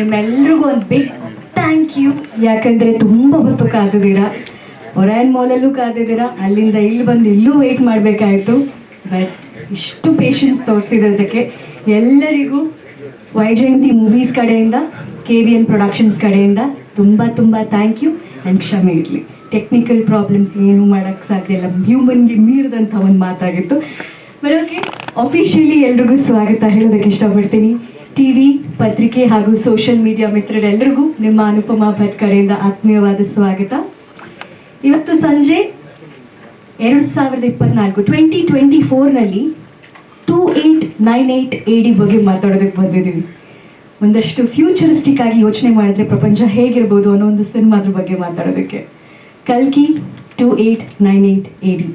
ನಿಮ್ಮೆಲ್ರಿಗೂ ಒಂದು big thank you ಯಾಕಂದರೆ ತುಂಬ ಹೊತ್ತು ಕಾದಿದ್ದೀರಾ? ಒರಾಯನ್ ಮಾಲಲ್ಲೂ ಕಾದಿದ್ದೀರಾ? ಅಲ್ಲಿಂದ ಇಲ್ಲಿ ಬಂದು ಇಲ್ಲೂ ವೆಯ್ಟ್ ಮಾಡಬೇಕಾಯಿತು. ಬಟ್ ಇಷ್ಟು ಪೇಷನ್ಸ್ ತೋರಿಸಿದ್ದಕ್ಕೆ ಎಲ್ಲರಿಗೂ ವೈಜಯಂತಿ ಮೂವೀಸ್ ಕಡೆಯಿಂದ ಕೆ ವಿ ಎನ್ ಪ್ರೊಡಕ್ಷನ್ಸ್ ಕಡೆಯಿಂದ ತುಂಬ ತುಂಬ ಥ್ಯಾಂಕ್ ಯು ಆ್ಯಂಡ್ ಕ್ಷಮೆ ಇರಲಿ. ಟೆಕ್ನಿಕಲ್ ಪ್ರಾಬ್ಲಮ್ಸ್ ಏನೂ ಮಾಡೋಕ್ಕೆ ಸಾಧ್ಯ ಇಲ್ಲ. ಹ್ಯೂಮನ್ಗೆ ಮೀರಿದಂಥ ಒಂದು ಮಾತಾಗಿತ್ತು. ಬರೋಕೆ ಅಫಿಷಿಯಲಿ ಎಲ್ರಿಗೂ ಸ್ವಾಗತ ಹೇಳೋದಕ್ಕೆ ಇಷ್ಟಪಡ್ತೀನಿ. ಟಿ ವಿ ಪತ್ರಿಕೆ ಹಾಗೂ ಸೋಷಿಯಲ್ ಮೀಡಿಯಾ ಮಿತ್ರರೆಲ್ಲರಿಗೂ ನಿಮ್ಮ ಅನುಪಮಾ ಭಟ್ ಕಡೆಯಿಂದ ಆತ್ಮೀಯವಾದ ಸ್ವಾಗತ. ಇವತ್ತು ಸಂಜೆ ಎರಡು ಸಾವಿರದ ಇಪ್ಪತ್ನಾಲ್ಕು twenty twenty ಫೋರ್ನಲ್ಲಿ two eight nine eight A D ಬಗ್ಗೆ ಮಾತಾಡೋದಕ್ಕೆ ಬಂದಿದ್ದೀವಿ. ಒಂದಷ್ಟು ಫ್ಯೂಚರಿಸ್ಟಿಕ್ ಆಗಿ ಯೋಚನೆ ಮಾಡಿದ್ರೆ ಪ್ರಪಂಚ ಹೇಗಿರ್ಬೋದು ಅನ್ನೋ ಒಂದು ಸಿನಿಮಾದ ಬಗ್ಗೆ ಮಾತಾಡೋದಕ್ಕೆ. ಕಲ್ಕಿ two eight nine eight A D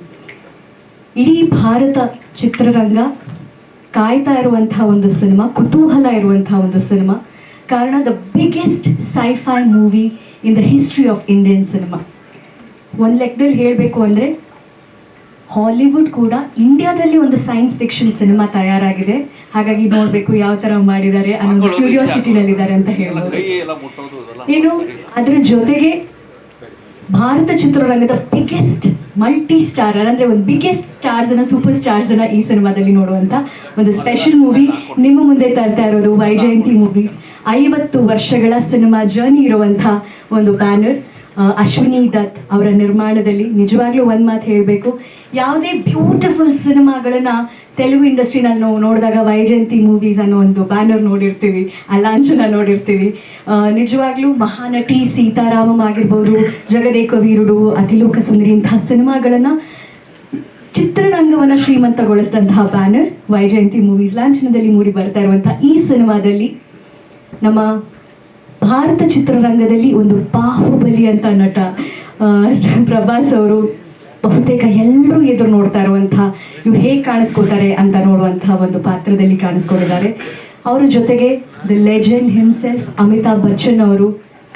ಇಡೀ ಭಾರತ ಚಿತ್ರರಂಗ ಕಾಯ್ತಾ ಇರುವಂತಹ ಒಂದು ಸಿನಿಮಾ ಕುತೂಹಲ ಇರುವಂತಹ ಒಂದು ಸಿನಿಮಾ. ಕಾರಣ the biggest sci-fi movie in the history of Indian cinema ಒಂದು ಲೆಕ್ಕದಲ್ಲಿ ಹೇಳಬೇಕು ಅಂದರೆ ಹಾಲಿವುಡ್ ಕೂಡ ಇಂಡಿಯಾದಲ್ಲಿ ಒಂದು ಸೈನ್ಸ್ ಫಿಕ್ಷನ್ ಸಿನಿಮಾ ತಯಾರಾಗಿದೆ. ಹಾಗಾಗಿ ನೋಡಬೇಕು ಯಾವ ಥರ ಮಾಡಿದ್ದಾರೆ ಅನ್ನೋ ಕ್ಯೂರಿಯಾಸಿಟಿನಲ್ಲಿದ್ದಾರೆ ಅಂತ ಹೇಳ್ಬೋದು. ಇನ್ನು ಅದರ ಜೊತೆಗೆ ಭಾರತ ಚಿತ್ರರಂಗದ ಬಿಗ್ಗೆಸ್ಟ್ ಮಲ್ಟಿ ಸ್ಟಾರ್ ಅಂದ್ರೆ ಒಂದು ಬಿಗ್ಗೆಸ್ಟ್ ಸ್ಟಾರ್ಸ್ ಅನ್ನ ಸೂಪರ್ ಸ್ಟಾರ್ಸ್ ಅನ್ನ ಈ ಸಿನಿಮಾದಲ್ಲಿ ನೋಡುವಂತ ಒಂದು ಸ್ಪೆಷಲ್ ಮೂವಿ ನಿಮ್ಮ ಮುಂದೆ ತರ್ತಾ ಇರೋದು ವೈಜಯಂತಿ ಮೂವೀಸ್ ಐವತ್ತು ವರ್ಷಗಳ ಸಿನಿಮಾ ಜರ್ನಿ ಇರುವಂತಹ ಒಂದು ಬ್ಯಾನರ್ ಅಶ್ವಿನಿ ದತ್ ಅವರ ನಿರ್ಮಾಣದಲ್ಲಿ ನಿಜವಾಗ್ಲೂ ಒಂದು ಮಾತು ಹೇಳಬೇಕು. ಯಾವುದೇ ಬ್ಯೂಟಿಫುಲ್ ಸಿನಿಮಾಗಳನ್ನ ತೆಲುಗು ಇಂಡಸ್ಟ್ರಿನಲ್ಲಿ ನಾವು ನೋಡಿದಾಗ ವೈಜಯಂತಿ ಮೂವೀಸ್ ಅನ್ನೋ ಒಂದು ಬ್ಯಾನರ್ ನೋಡಿರ್ತೀವಿ ಆ ನೋಡಿರ್ತೀವಿ. ನಿಜವಾಗ್ಲೂ ಮಹಾನಟಿ ಸೀತಾರಾಮಂ ಆಗಿರ್ಬೋದು ಜಗದೇಕ ವೀರುಡು ಅತಿಲೋಕ ಸುಂದರಿ ಇಂತಹ ಸಿನಿಮಾಗಳನ್ನ ಚಿತ್ರರಂಗವನ್ನು ಶ್ರೀಮಂತಗೊಳಿಸಿದಂತಹ ಬ್ಯಾನರ್ ವೈಜಯಂತಿ ಮೂವೀಸ್ ಲಾಂಛನದಲ್ಲಿ ಮೂಡಿ ಬರ್ತಾ ಇರುವಂತಹ ಈ ಸಿನಿಮಾದಲ್ಲಿ ನಮ್ಮ ಭಾರತ ಚಿತ್ರರಂಗದಲ್ಲಿ ಒಂದು ಬಾಹುಬಲಿ ಅಂತ ನಟ ಪ್ರಭಾಸ್ ಅವರು ಬಹುತೇಕ ಎಲ್ಲರೂ ಎದುರು ನೋಡ್ತಾ ಇರುವಂತಹ, ಇವ್ರು ಹೇಗೆ ಕಾಣಿಸ್ಕೊಳ್ತಾರೆ ಅಂತ ನೋಡುವಂತಹ ಒಂದು ಪಾತ್ರದಲ್ಲಿ ಕಾಣಿಸ್ಕೊಂಡಿದ್ದಾರೆ. ಅವರ ಜೊತೆಗೆ the legend himself Amitabh Bachchan ಅವರು,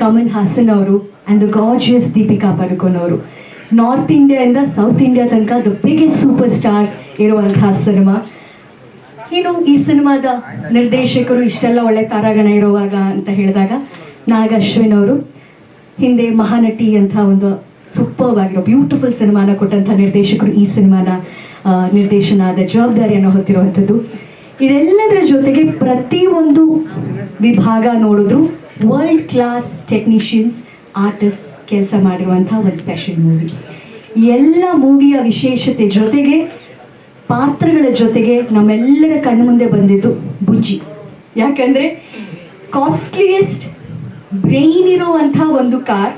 ಕಮಲ್ ಹಾಸನ್ ಅವರು and the gorgeous Deepika Padukone ಅವರು. ನಾರ್ತ್ ಇಂಡಿಯಾದಿಂದ ಸೌತ್ ಇಂಡಿಯಾ ತನಕ ದ ಬಿಗ್ಗೆಸ್ಟ್ ಸೂಪರ್ ಸ್ಟಾರ್ಸ್ ಇರುವಂತಹ ಸಿನಿಮಾ ಇನ್ನು ಈ ಸಿನಿಮಾದ ನಿರ್ದೇಶಕರು ಇಷ್ಟೆಲ್ಲ ಒಳ್ಳೆ ತಾರಾಗಣ ಇರುವಾಗ ಅಂತ ಹೇಳಿದಾಗ ನಾಗ ಅಶ್ವಿನ್ ಅವರು ಹಿಂದೆ ಮಹಾನಟಿ ಅಂತ ಒಂದು ಸೂಪರ್ ಆಗಿರೋ ಬ್ಯೂಟಿಫುಲ್ ಸಿನಿಮಾನ ಕೊಟ್ಟಂಥ ನಿರ್ದೇಶಕರು ಈ ಸಿನಿಮಾನ ನಿರ್ದೇಶನದ ಜವಾಬ್ದಾರಿಯನ್ನು ಹೊತ್ತಿರುವಂಥದ್ದು. ಇದೆಲ್ಲದರ ಜೊತೆಗೆ ಪ್ರತಿಯೊಂದು ವಿಭಾಗ ನೋಡಿದ್ರು ವರ್ಲ್ಡ್ ಕ್ಲಾಸ್ ಟೆಕ್ನಿಷಿಯನ್ಸ್ ಆರ್ಟಿಸ್ಟ್ ಕೆಲಸ ಮಾಡಿರುವಂಥ ಒಂದು ಸ್ಪೆಷಲ್ ಮೂವಿ ಎಲ್ಲ ಮೂವಿಯ ವಿಶೇಷತೆ ಜೊತೆಗೆ ಪಾತ್ರಗಳ ಜೊತೆಗೆ ನಮ್ಮೆಲ್ಲರ ಕಣ್ಣು ಮುಂದೆ ಬಂದಿದ್ದು ಬುಜ್ಜಿ. ಯಾಕಂದ್ರೆ ಕಾಸ್ಟ್ಲಿಯೆಸ್ಟ್ ಬ್ರೈನ್ ಇರುವಂಥ ಒಂದು ಕಾರ್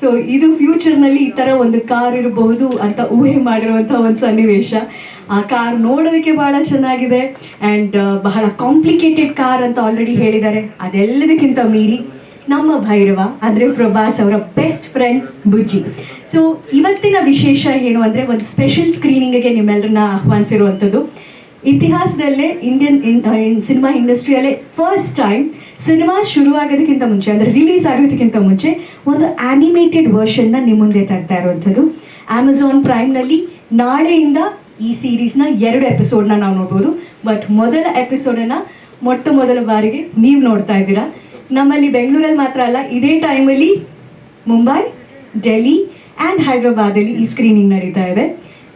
ಸೊ ಇದು ಫ್ಯೂಚರ್ನಲ್ಲಿ ಈ ಥರ ಒಂದು ಕಾರ್ ಇರಬಹುದು ಅಂತ ಊಹೆ ಮಾಡಿರುವಂಥ ಒಂದು ಸನ್ನಿವೇಶ. ಆ ಕಾರ್ ನೋಡೋದಕ್ಕೆ ಬಹಳ ಚೆನ್ನಾಗಿದೆ ಆ್ಯಂಡ್ ಬಹಳ ಕಾಂಪ್ಲಿಕೇಟೆಡ್ ಕಾರ್ ಅಂತ ಆಲ್ರೆಡಿ ಹೇಳಿದ್ದಾರೆ. ಅದೆಲ್ಲದಕ್ಕಿಂತ ಮೀರಿ ನಮ್ಮ ಭೈರವ, ಅಂದರೆ ಪ್ರಭಾಸ್ ಅವರ ಬೆಸ್ಟ್ ಫ್ರೆಂಡ್ ಬುಜ್ಜಿ. ಸೊ ಇವತ್ತಿನ ವಿಶೇಷ ಏನು ಅಂದರೆ ಒಂದು ಸ್ಪೆಷಲ್ ಸ್ಕ್ರೀನಿಂಗಿಗೆ ನಿಮ್ಮೆಲ್ಲರನ್ನ ಆಹ್ವಾನಿಸಿರುವಂಥದ್ದು. ಇತಿಹಾಸದಲ್ಲೇ ಇಂಡಿಯನ್ ಸಿನಿಮಾ ಇಂಡಸ್ಟ್ರಿಯಲ್ಲೇ ಫಸ್ಟ್ ಟೈಮ್ ಸಿನಿಮಾ ಶುರು ಆಗೋದಕ್ಕಿಂತ ಮುಂಚೆ, ಅಂದರೆ ರಿಲೀಸ್ ಆಗೋದಕ್ಕಿಂತ ಮುಂಚೆ ಒಂದು ಆ್ಯನಿಮೇಟೆಡ್ ವರ್ಷನ್ನ ನಿಮ್ಮ ಮುಂದೆ ತರ್ತಾ ಇರುವಂಥದ್ದು. ಅಮೆಝಾನ್ ಪ್ರೈಮ್ನಲ್ಲಿ ನಾಳೆಯಿಂದ ಈ ಸೀರೀಸ್ನ ಎರಡು ಎಪಿಸೋಡ್ನ ನಾವು ನೋಡ್ಬೋದು. ಬಟ್ ಮೊದಲ ಎಪಿಸೋಡನ್ನು ಮೊಟ್ಟ ಮೊದಲ ಬಾರಿಗೆ ನೀವು ನೋಡ್ತಾ ಇದ್ದೀರಾ. ನಮ್ಮಲ್ಲಿ ಬೆಂಗಳೂರಲ್ಲಿ ಮಾತ್ರ ಅಲ್ಲ, ಇದೇ ಟೈಮಲ್ಲಿ ಮುಂಬೈ, ಡೆಲ್ಲಿ ಆ್ಯಂಡ್ ಹೈದ್ರಾಬಾದಲ್ಲಿ ಈ ಸ್ಕ್ರೀನಿಂಗ್ ನಡೀತಾ ಇದೆ.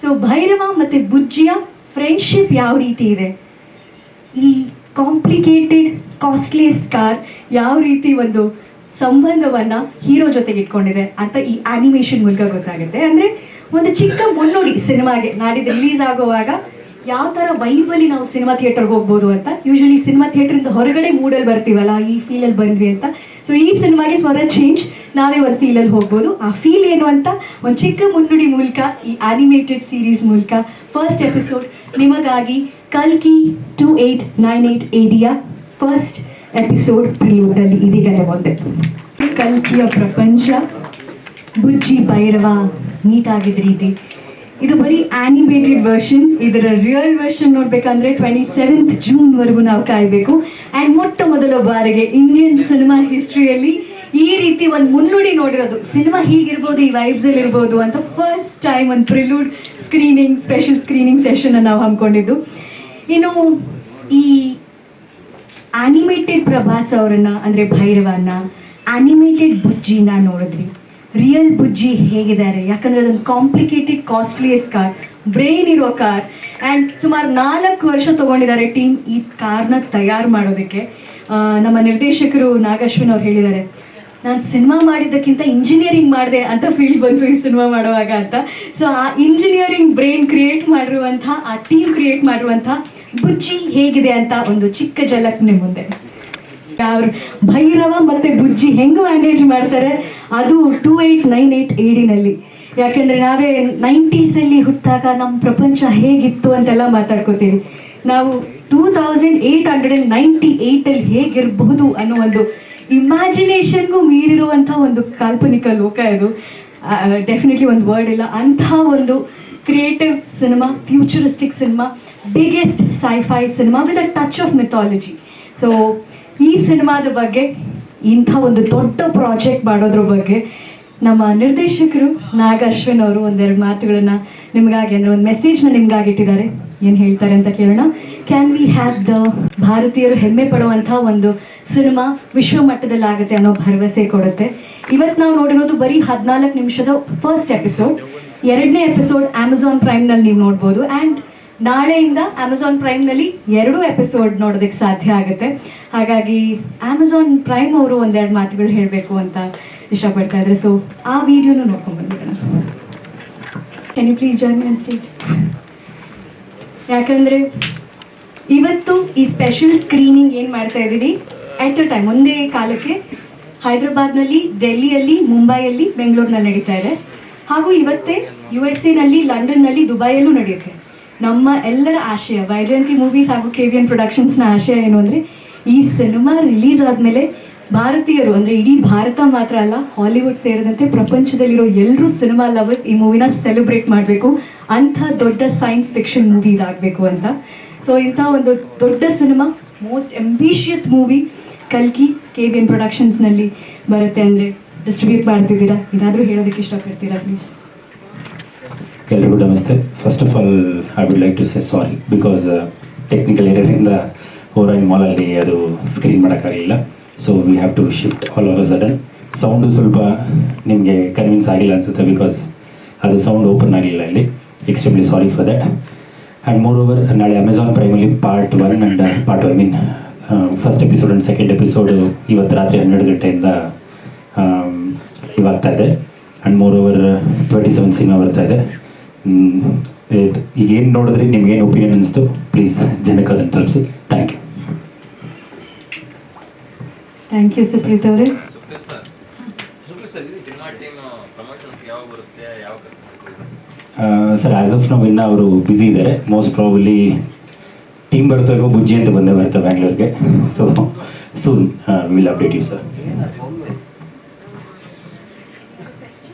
ಸೊ ಭೈರವ ಮತ್ತು ಬುಜ್ಜಿಯ ಫ್ರೆಂಡ್ಶಿಪ್ ಯಾವ ರೀತಿ ಇದೆ? ಈ ಕಾಂಪ್ಲಿಕೇಟೆಡ್ ಕಾಸ್ಟ್ಲಿಯೆಸ್ಟ್ ಕಾರ್ ಯಾವ ರೀತಿ ಒಂದು ಸಂಬಂಧವನ್ನು ಹೀರೋ ಜೊತೆಗೆ ಇಟ್ಕೊಂಡಿದೆ ಅಂತ ಈ ಆ್ಯನಿಮೇಷನ್ ಮೂಲಕ ಗೊತ್ತಾಗುತ್ತೆ. ಅಂದರೆ, ಒಂದು ಚಿಕ್ಕ ಮುನ್ನುಡಿ ಸಿನಿಮಾಗೆ ನಾಡಿದ್ದು ರಿಲೀಸ್ ಆಗುವಾಗ ಯಾವ ಥರ ವೈಬಲ್ಲಿ ನಾವು ಸಿನಿಮಾ ಥಿಯೇಟರ್ಗೆ ಹೋಗ್ಬೋದು ಅಂತ? ಯೂಶಲಿ ಸಿನಿಮಾ ಥಿಯೇಟ್ರಿಂದ ಹೊರಗಡೆ ಮೂಡಲ್ಲಿ ಬರ್ತೀವಲ್ಲ, ಈ ಫೀಲಲ್ಲಿ ಬಂದ್ವಿ ಅಂತ. ಸೊ ಈ ಸಿನಿಮಾಗೆ ಸ್ವರ ಚೇಂಜ್ ನಾವೇ ಒಂದು ಫೀಲಲ್ಲಿ ಹೋಗ್ಬೋದು. ಆ ಫೀಲ್ ಏನು ಅಂತ? ಒಂದು ಚಿಕ್ಕ ಮುನ್ನುಡಿ ಮೂಲಕ, ಈ ಆ್ಯನಿಮೇಟೆಡ್ ಸೀರೀಸ್ ಮೂಲಕ ಫಸ್ಟ್ ಎಪಿಸೋಡ್ ನಿಮಗಾಗಿ ಕಲ್ಕಿ ಟೂ ಏಯ್ಟ್ ನೈನ್ ಏಯ್ಟ್ ಏಡಿಯ ಫಸ್ಟ್ ಎಪಿಸೋಡ್ ಪ್ರಿಲೂಡಲ್ಲಿ ಇದೀಗ ಮುಂದೆ ಕಲ್ಕಿಯ ಪ್ರಪಂಚ, ಬುಜ್ಜಿ ಭೈರವ ನೀಟ್ ಆಗಿದ ರೀತಿ. ಇದು ಬರೀ ಆ್ಯನಿಮೇಟೆಡ್ ವರ್ಷನ್ ಇದರ ರಿಯಲ್ ವರ್ಷನ್ ನೋಡ್ಬೇಕಂದ್ರೆ ಟ್ವೆಂಟಿ ಸೆವೆಂತ್ ಜೂನ್ವರೆಗೂ ನಾವು ಕಾಯಬೇಕು. ಆ್ಯಂಡ್ ಮೊಟ್ಟ ಮೊದಲ ಬಾರಿಗೆ ಇಂಡಿಯನ್ ಸಿನಿಮಾ ಹಿಸ್ಟ್ರಿಯಲ್ಲಿ ಈ ರೀತಿ ಒಂದು ಮುನ್ನುಡಿ ನೋಡಿರೋದು. ಸಿನಿಮಾ ಹೀಗಿರ್ಬೋದು, ಈ ವೈಬ್ಸಲ್ಲಿ ಇರ್ಬೋದು ಅಂತ ಫಸ್ಟ್ ಟೈಮ್ ಒಂದು prelude screening special screening session ನಾವು ಹಮ್ಮಿಕೊಂಡಿದ್ದು. ಇನ್ನು ಈ ಆನಿಮೇಟೆಡ್ ಪ್ರಭಾಸ್ ಅವರನ್ನ, ಅಂದ್ರೆ ಭೈರವನ್ನ ಆನಿಮೇಟೆಡ್ ಬುಜ್ಜಿನ ನೋಡಿದ್ವಿ. ರಿಯಲ್ ಬುಜ್ಜಿ ಹೇಗಿದ್ದಾರೆ? ಯಾಕಂದ್ರೆ ಅದೊಂದು ಕಾಂಪ್ಲಿಕೇಟೆಡ್ ಕಾಸ್ಟ್ಲಿಯಸ್ ಕಾರ್ ಬ್ರೈನ್ ಇರೋ ಕಾರ್ ಆ್ಯಂಡ್ ಸುಮಾರು ನಾಲ್ಕು ವರ್ಷ ತೊಗೊಂಡಿದ್ದಾರೆ ಟೀಮ್ ಈ ಕಾರ್ನ ತಯಾರು ಮಾಡೋದಕ್ಕೆ. ನಮ್ಮ ನಿರ್ದೇಶಕರು ನಾಗಶ್ವಿನ್ ಅವ್ರು ಹೇಳಿದ್ದಾರೆ, ನಾನು ಸಿನಿಮಾ ಮಾಡಿದ್ದಕ್ಕಿಂತ ಇಂಜಿನಿಯರಿಂಗ್ ಮಾಡಿದೆ ಅಂತ ಫೀಲ್ ಬಂತು ಈ ಸಿನಿಮಾ ಮಾಡುವಾಗ ಅಂತ. ಸೊ ಆ ಇಂಜಿನಿಯರಿಂಗ್ ಬ್ರೈನ್ ಕ್ರಿಯೇಟ್ ಮಾಡಿರುವಂಥ, ಆ ಟೀಮ್ ಕ್ರಿಯೇಟ್ ಮಾಡಿರುವಂಥ ಬುಜ್ಜಿ ಹೇಗಿದೆ ಅಂತ ಒಂದು ಚಿಕ್ಕ ಜಲಕ್ ನಿಮ್ಮ ಮುಂದೆ. ಅವ್ರು ಭೈರವ ಮತ್ತೆ ಬುಜ್ಜಿ ಹೆಂಗೆ ಮ್ಯಾನೇಜ್ ಮಾಡ್ತಾರೆ, ಅದು ಟೂ ಏಯ್ಟ್ ನೈನ್ ಏಯ್ಟ್ ಏಡಿನಲ್ಲಿ ಯಾಕೆಂದ್ರೆ ನಾವೇ ನೈಂಟೀಸಲ್ಲಿ ಹುಟ್ಟಿದಾಗ ನಮ್ಮ ಪ್ರಪಂಚ ಹೇಗಿತ್ತು ಅಂತೆಲ್ಲ ಮಾತಾಡ್ಕೋತೀವಿ ನಾವು two thousand eight hundred and ninety ಏಯ್ಟಲ್ಲಿ ಹೇಗಿರಬಹುದು ಅನ್ನೋ ಒಂದು ಇಮ್ಯಾಜಿನೇಷನ್ಗೂ ಮೀರಿರುವಂಥ ಒಂದು ಕಾಲ್ಪನಿಕ ಲೋಕ ಇದು. ಡೆಫಿನೆಟ್ಲಿ ಒಂದು ವರ್ಡ್ ಇಲ್ಲ. ಅಂಥ ಒಂದು creative cinema futuristic cinema biggest sci fi cinema with a touch of mythology so ಈ ಸಿನಿಮಾದ ಬಗ್ಗೆ ಇಂಥ ಒಂದು ದೊಡ್ಡ ಪ್ರಾಜೆಕ್ಟ್ ಮಾಡೋದ್ರ ಬಗ್ಗೆ ನಮ್ಮ ನಿರ್ದೇಶಕರು ನಾಗ ಅಶ್ವಿನ್ ಅವರು ಒಂದೆರಡು ಮಾತುಗಳನ್ನ ನಿಮಗಾಗಿ ಅಂದರೆ ಒಂದು ಮೆಸೇಜ್ನ ನಿಮ್ಗಾಗಿ ಇಟ್ಟಿದ್ದಾರೆ. ಏನು ಹೇಳ್ತಾರೆ ಅಂತ ಕೇಳೋಣ. ಕ್ಯಾನ್ ವಿ ಹ್ಯಾವ್ ದ ಭಾರತೀಯರು ಹೆಮ್ಮೆ ಪಡುವಂತಹ ಒಂದು ಸಿನಿಮಾ ವಿಶ್ವ ಮಟ್ಟದಲ್ಲಿ ಆಗುತ್ತೆ ಅನ್ನೋ ಭರವಸೆ ಕೊಡುತ್ತೆ. ಇವತ್ತು ನಾವು ನೋಡಿರೋದು ಬರೀ ಹದಿನಾಲ್ಕು ನಿಮಿಷದ ಫಸ್ಟ್ ಎಪಿಸೋಡ್ ಎರಡನೇ ಎಪಿಸೋಡ್ ಅಮೆಝಾನ್ ಪ್ರೈಮ್ನಲ್ಲಿ ನೀವು ನೋಡ್ಬೋದು. ಆ್ಯಂಡ್ ನಾಳೆಯಿಂದ ಅಮೆಝಾನ್ ಪ್ರೈಮ್ನಲ್ಲಿ ಎರಡು ಎಪಿಸೋಡ್ ನೋಡೋದಕ್ಕೆ ಸಾಧ್ಯ ಆಗುತ್ತೆ. ಹಾಗಾಗಿ ಅಮೆಝಾನ್ ಪ್ರೈಮ್ ಅವರು ಒಂದೆರಡು ಮಾತುಗಳು ಹೇಳಬೇಕು ಅಂತ ಇಷ್ಟಪಡ್ತಾ ಇದ್ದಾರೆ. ಸೊ ಆ ವಿಡಿಯೋನು ನೋಡ್ಕೊಂಡು ಬಂದ್ಬಿಡೋಣ. Can you please join on stage ಯಾಕಂದರೆ ಇವತ್ತು ಈ ಸ್ಪೆಷಲ್ ಸ್ಕ್ರೀನಿಂಗ್ ಏನು ಮಾಡ್ತಾ ಇದ್ದೀವಿ ಅಟ್ ಅ ಟೈಮ್ ಒಂದೇ ಕಾಲಕ್ಕೆ ಹೈದರಾಬಾದ್ನಲ್ಲಿ, ಡೆಲ್ಲಿಯಲ್ಲಿ, ಮುಂಬೈಯಲ್ಲಿ, ಬೆಂಗಳೂರಿನಲ್ಲಿ ನಡೀತಾ ಇದೆ. ಹಾಗೂ ಇವತ್ತೇ ಯು ಎಸ್ ಎನಲ್ಲಿ ಲಂಡನ್ನಲ್ಲಿ, ದುಬೈಯಲ್ಲೂ ನಡೆಯುತ್ತೆ. ನಮ್ಮ ಎಲ್ಲರ ಆಶಯ, ವೈಜಯಂತಿ ಮೂವೀಸ್ ಹಾಗೂ ಕೆ ವಿ ಎನ್ ಪ್ರೊಡಕ್ಷನ್ಸ್ನ ಆಶಯ ಏನು ಅಂದರೆ, ಈ ಸಿನಿಮಾ ರಿಲೀಸ್ ಆದಮೇಲೆ ಭಾರತೀಯರು, ಅಂದರೆ ಇಡೀ ಭಾರತ ಮಾತ್ರ ಅಲ್ಲ ಹಾಲಿವುಡ್ ಸೇರಿದಂತೆ ಪ್ರಪಂಚದಲ್ಲಿರೋ ಎಲ್ಲರೂ ಸಿನಿಮಾ ಲವರ್ಸ್ ಈ ಮೂವಿನ ಸೆಲೆಬ್ರೇಟ್ ಮಾಡಬೇಕು. ಅಂಥ ದೊಡ್ಡ ಸೈನ್ಸ್ ಫಿಕ್ಷನ್ ಮೂವಿ ಇದಾಗಬೇಕು ಅಂತ. ಸೊ ಇಂಥ ಒಂದು ದೊಡ್ಡ ಸಿನಿಮಾ ಮೋಸ್ಟ್ ಅಂಬಿಷಿಯಸ್ ಮೂವಿ ಕಲ್ಕಿ ಕೆ ವಿ ಎನ್ ಪ್ರೊಡಕ್ಷನ್ಸ್ನಲ್ಲಿ ಬರುತ್ತೆ ಅಂದರೆ ಡಿಸ್ಟ್ರಿಬ್ಯೂಟ್ ಮಾಡ್ತಿದ್ದೀರಾ? ಏನಾದರೂ ಹೇಳೋದಕ್ಕೆ ಇಷ್ಟಪಡ್ತೀರಾ ಪ್ಲೀಸ್ ಎಲ್ರಿಗೂ ನಮಸ್ತೆ first of all I would like to say sorry because technical ಏರಿಯಾದಿಂದ Orion ಮಾಲಲ್ಲಿ ಅದು ಸ್ಕ್ರೀನ್ ಮಾಡೋಕ್ಕಾಗಲಿಲ್ಲ so we have to shift all over sudden sound ಸ್ವಲ್ಪ ನಿಮಗೆ ಕನ್ವಿನ್ಸ್ ಆಗಿಲ್ಲ ಅನಿಸುತ್ತೆ ಬಿಕಾಸ್ ಅದು ಸೌಂಡ್ ಓಪನ್ ಆಗಲಿಲ್ಲ ಇಲ್ಲಿ. Extremely sorry for that and moreover ನಾಳೆ Amazon ಪ್ರೈಮಲ್ಲಿ part one and part I mean first episode and second episode ಇವತ್ತು ರಾತ್ರಿ ಹನ್ನೆರಡು ಗಂಟೆಯಿಂದ ಇವಾಗ್ತಾ ಇದೆ. And moreover twenty seven cinema ಬರ್ತಾ ಇದು. ಈಗ ಏನು ನೋಡಿದ್ರಿ ನಿಮ್ಗೆ ಏನು ಒಪಿನಿಯನ್ ಅನಿಸ್ತು? ಪ್ಲೀಸ್ ಜನಕ್ಕೆ ಅದನ್ನು ತಲುಪಿಸಿ. Thank you thank you Supreeth ಅವರೇ. ಸರ್ ಆ್ಯಸ್ ಆಫ್ ನಾವು ಇನ್ನೂ ಅವರು ಬ್ಯುಸಿ ಇದ್ದಾರೆ ಮೋಸ್ಟ್ ಪ್ರಾಬಲಿ ಟೀಮ್ ಬರ್ತಾ ಇರೋ ಬುಜ್ಜಿ ಅಂತ ಬಂದೇ ಬರುತ್ತೆ ಬ್ಯಾಂಗ್ಳೂರ್ಗೆ so soon will update you sir K V N ಅವರು ಟೈಮ್ ಜೊತೆ ಟೈಪ್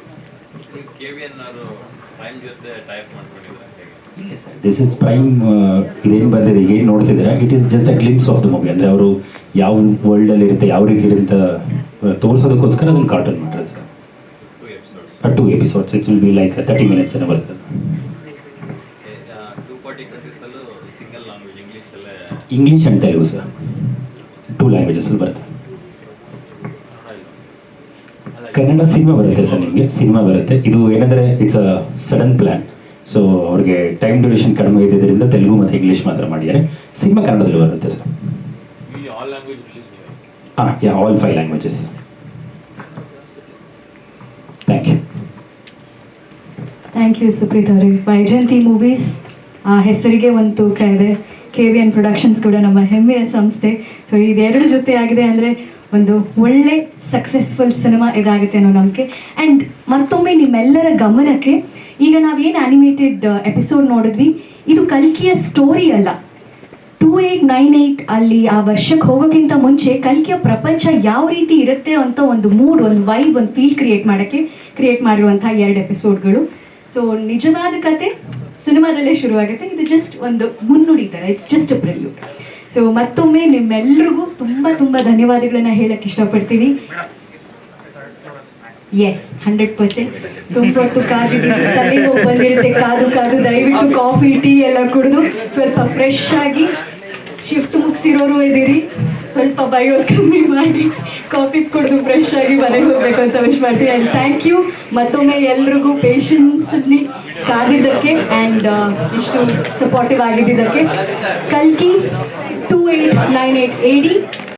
ಮಾಡ್ಕೊಂಡಿದ್ದಾರೆ ಹೇಗೆ ದಿಸ್ ಇಸ್ ಪ್ರೈಮ್ ಇದೇನು ಬಂದಿದೆ. ಏನು ನೋಡ್ತಿದ್ದೀರಾ? It is just a glimpse of the movie ಅಂದರೆ ಅವರು ಯಾವ ವರ್ಲ್ಡಲ್ಲಿ ಇರುತ್ತೆ ಯಾವ ರೀತಿ ಇರುತ್ತೆ ಅಂತ ತೋರಿಸೋದಕ್ಕೋಸ್ಕರ ಅದನ್ನು ಕಾರ್ಟೂನ್ ಮಾಡ್ರಿ sir. Two episodes it's will be like thirty minutes ಏನೋ ಬರ್ತದೆ. English and Telugu sir two ಲ್ಯಾಂಗ್ವೇಜಸಲ್ಲಿ ಬರುತ್ತೆ ಕನ್ನಡ ಸಿನಿಮಾ ಬರುತ್ತೆ ಸರ್ ನಿಮಗೆ ಸಿನಿಮಾ ಬರುತ್ತೆ. ಇದು ಏನಂದರೆ it's a sudden plan so ಅವ್ರಿಗೆ ಟೈಮ್ ಡ್ಯೂರೇಷನ್ ಕಡಿಮೆ ಇದ್ದಿದ್ದರಿಂದ ತೆಲುಗು ಮತ್ತು ಇಂಗ್ಲೀಷ್ ಮಾತ್ರ ಮಾಡಿದ್ದಾರೆ. ಸಿನಿಮಾ ಕನ್ನಡದಲ್ಲಿ ಬರುತ್ತೆ ಸರ್. ಇಲ್ಲಿ ಆಲ್ ಲ್ಯಾಂಗ್ವೇಜ್ ರಿಲೀಸ್ ನೀವು? ಹಾಂ yeah all five languages thank you thank you Supreeth ಅವರೇ ವೈಜಯಂತಿ ಮೂವೀಸ್ ಆ ಹೆಸರಿಗೆ ಒಂದು ತೂಕ ಇದೆ. ಕೆ ವಿ ಎನ್ ಪ್ರೊಡಕ್ಷನ್ಸ್ ಕೂಡ ನಮ್ಮ ಹೆಮ್ಮೆಯ ಸಂಸ್ಥೆ. ಸೊ ಇದೆರಡು ಜೊತೆ ಆಗಿದೆ ಅಂದರೆ ಒಂದು ಒಳ್ಳೆ ಸಕ್ಸಸ್ಫುಲ್ ಸಿನಿಮಾ ಇದಾಗುತ್ತೆ ಅನ್ನೋ ನಂಬಿಕೆ. ಆ್ಯಂಡ್ ಮತ್ತೊಮ್ಮೆ ನಿಮ್ಮೆಲ್ಲರ ಗಮನಕ್ಕೆ, ಈಗ ನಾವೇನು ಆ್ಯನಿಮೇಟೆಡ್ ಎಪಿಸೋಡ್ ನೋಡಿದ್ವಿ, ಇದು ಕಲ್ಕಿಯ ಸ್ಟೋರಿ ಅಲ್ಲ. ಟೂ ಏಯ್ಟ್ ನೈನ್ ಏಯ್ಟ್ ಅಲ್ಲಿ ಆ ವರ್ಷಕ್ಕೆ ಹೋಗೋಕ್ಕಿಂತ ಮುಂಚೆ ಕಲ್ಕಿಯ ಪ್ರಪಂಚ ಯಾವ ರೀತಿ ಇರುತ್ತೆ ಅಂತ ಒಂದು ಮೂಡ್ ಒಂದು ವೈಬ್ ಒಂದು ಫೀಲ್ ಕ್ರಿಯೇಟ್ ಮಾಡೋಕ್ಕೆ ಕ್ರಿಯೇಟ್ ಮಾಡಿರುವಂಥ ಎರಡು ಎಪಿಸೋಡ್ಗಳು ಸೊ ನಿಜವಾದ ಕತೆ ಸಿನಿಮಾದಲ್ಲೇ ಶುರುವಾಗುತ್ತೆ. ಇದು ಜಸ್ಟ್ ಒಂದು ಮುನ್ನುಡಿ ಥರ ಇಟ್ಸ್ ಜಸ್ಟ್ ಅ ಸೊ ಮತ್ತೊಮ್ಮೆ ನಿಮ್ಮೆಲ್ರಿಗೂ ತುಂಬ ತುಂಬ ಧನ್ಯವಾದಗಳನ್ನ ಹೇಳಕ್ಕೆ ಇಷ್ಟಪಡ್ತೀವಿ ಎಸ್ ಹಂಡ್ರೆಡ್ ಪರ್ಸೆಂಟ್ ತುಂಬ ಹೊತ್ತು ಕಾದಿದ್ದೀವಿ ತಲೆನೋವು ಬಂದಿರುತ್ತೆ, ಕಾದು ಕಾದು. ದಯವಿಟ್ಟು ಕಾಫಿ, ಟೀ ಎಲ್ಲ ಕುಡಿದು ಸ್ವಲ್ಪ ಫ್ರೆಶ್ ಆಗಿ ಶಿಫ್ಟ್ ಮುಗಿಸಿರೋರು ಇದ್ದೀರಿ. ಸ್ವಲ್ಪ ಬಯೋ ಕಮ್ಮಿ ಮಾಡಿ ಕಾಫಿ ಕುಡಿದು ಫ್ರೆಶ್ ಆಗಿ ಮನೆಗೆ ಹೋಗ್ಬೇಕು ಅಂತ ವಿಶ್ ಮಾಡ್ತೀನಿ. ಆ್ಯಂಡ್ ಥ್ಯಾಂಕ್ ಯು ಮತ್ತೊಮ್ಮೆ ಎಲ್ರಿಗೂ ಪೇಷನ್ಸಲ್ಲಿ ಕಾದಿದ್ದಕ್ಕೆ ಆ್ಯಂಡ್ ಇಷ್ಟು ಸಪೋರ್ಟಿವ್ ಆಗಿದ್ದಕ್ಕೆ. ಕಲ್ಕಿ 289880